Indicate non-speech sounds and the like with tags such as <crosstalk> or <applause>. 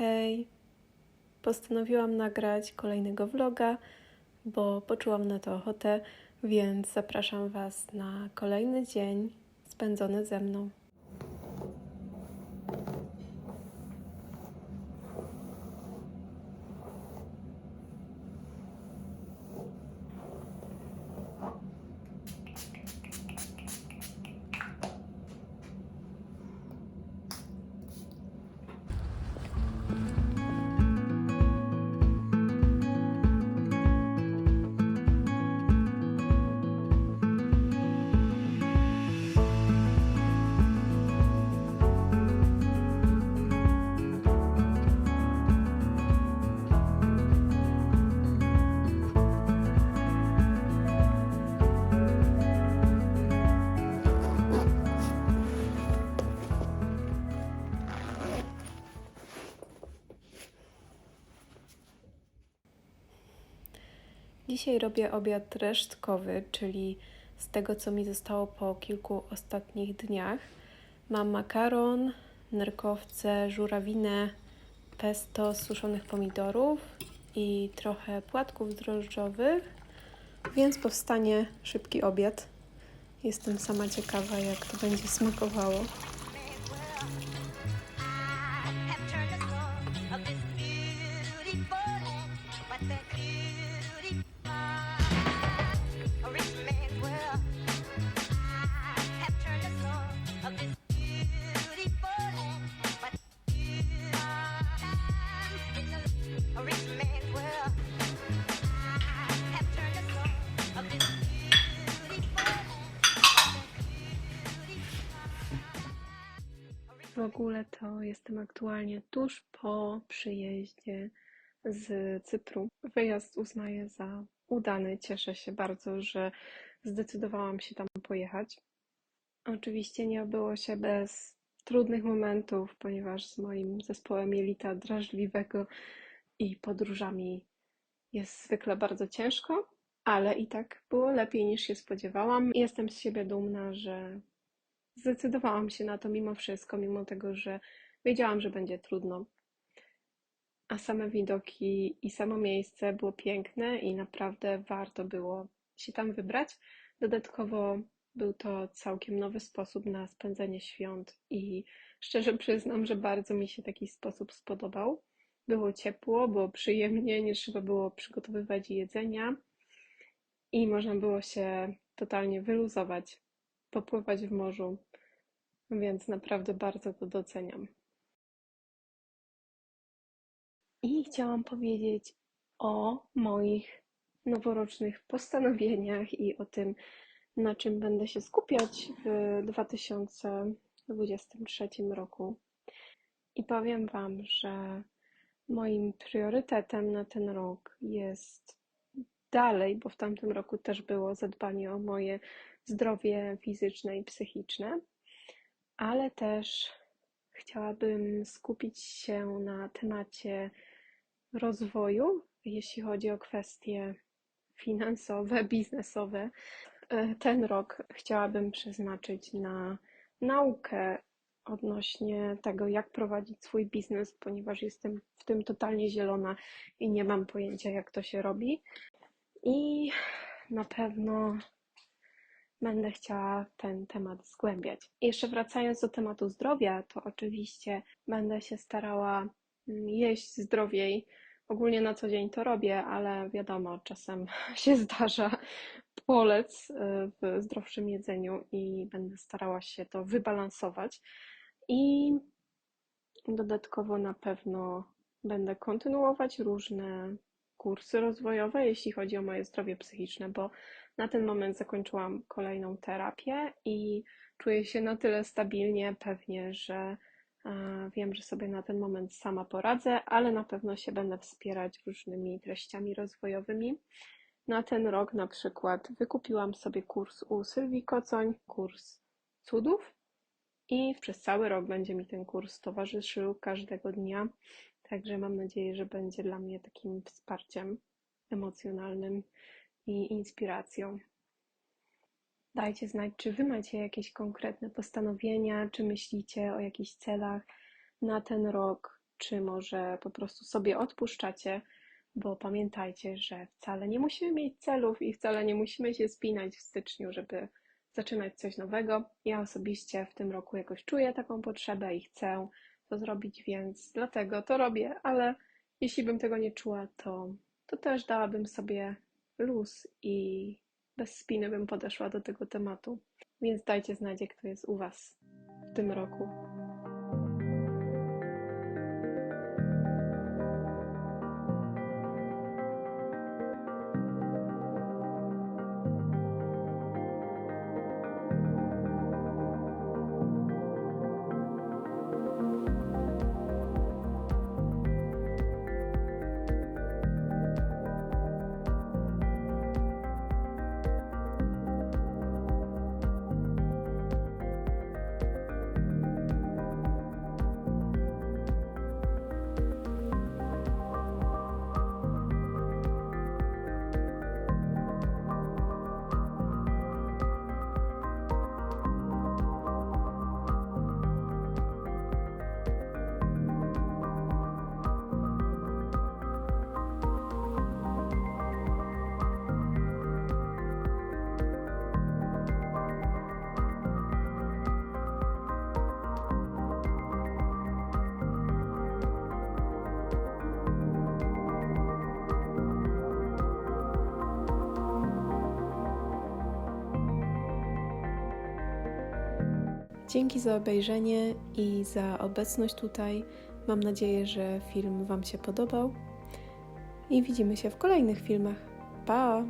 Hej! Postanowiłam nagrać kolejnego vloga, bo poczułam na to ochotę, więc zapraszam Was na kolejny dzień spędzony ze mną. Dzisiaj robię obiad resztkowy, czyli z tego, co mi zostało po kilku ostatnich dniach. Mam makaron, nerkowce, żurawinę, pesto z suszonych pomidorów i trochę płatków drożdżowych, więc powstanie szybki obiad. Jestem sama ciekawa, jak to będzie smakowało. W ogóle to jestem aktualnie tuż po przyjeździe z Cypru. Wyjazd uznaję za udany. Cieszę się bardzo, że zdecydowałam się tam pojechać. Oczywiście nie obyło się bez trudnych momentów, ponieważ z moim zespołem jelita drażliwego i podróżami jest zwykle bardzo ciężko, ale i tak było lepiej niż się spodziewałam. Jestem z siebie dumna, że zdecydowałam się na to mimo wszystko, mimo tego, że wiedziałam, że będzie trudno. A same widoki i samo miejsce było piękne i naprawdę warto było się tam wybrać. Dodatkowo był to całkiem nowy sposób na spędzenie świąt i szczerze przyznam, że bardzo mi się taki sposób spodobał. Było ciepło, było przyjemnie, nie trzeba było przygotowywać jedzenia i można było się totalnie wyluzować, popływać w morzu, więc naprawdę bardzo to doceniam. I chciałam powiedzieć o moich noworocznych postanowieniach i o tym, na czym będę się skupiać w 2023 roku. I powiem Wam, że moim priorytetem na ten rok jest dalej, bo w tamtym roku też było zadbanie o moje zdrowie fizyczne i psychiczne, ale też chciałabym skupić się na temacie rozwoju, jeśli chodzi o kwestie finansowe, <laughs> biznesowe. Ten rok chciałabym przeznaczyć na naukę odnośnie tego, jak prowadzić swój biznes, ponieważ jestem w tym totalnie zielona i nie mam pojęcia, jak to się robi. I na pewno będę chciała ten temat zgłębiać. Jeszcze wracając do tematu zdrowia, to oczywiście będę się starała mm, jeść zdrowiej. Ogólnie na co dzień to robię, ale wiadomo, czasem <laughs> się zdarza polec y, w zdrowszym jedzeniu i będę starała się to wybalansować. I dodatkowo na pewno będę kontynuować różne kursy rozwojowe, jeśli chodzi o moje zdrowie psychiczne, bo na ten moment zakończyłam kolejną terapię i czuję się na tyle stabilnie, pewnie, że wiem, że sobie na ten moment sama poradzę, ale na pewno się będę wspierać różnymi treściami rozwojowymi. Na ten rok na przykład wykupiłam sobie kurs u Sylwii Kocoń, kurs cudów i przez cały rok będzie mi ten kurs towarzyszył każdego dnia. Także mam nadzieję, że będzie dla mnie takim wsparciem emocjonalnym i inspiracją. Dajcie znać, czy Wy macie jakieś konkretne postanowienia, czy myślicie o jakichś celach na ten rok, czy może po prostu sobie odpuszczacie, bo pamiętajcie, że wcale nie musimy mieć celów i wcale nie musimy się spinać w styczniu, żeby zaczynać coś nowego. Ja osobiście w tym roku jakoś czuję taką potrzebę i chcę to zrobić, więc dlatego to robię, ale jeśli bym tego nie czuła, to, to też dałabym sobie luz i bez spiny bym podeszła do tego tematu. Więc dajcie znać, jak to jest u Was w tym roku. Dzięki za obejrzenie i za obecność tutaj. Mam nadzieję, że film Wam się podobał. I widzimy się w kolejnych filmach. Pa!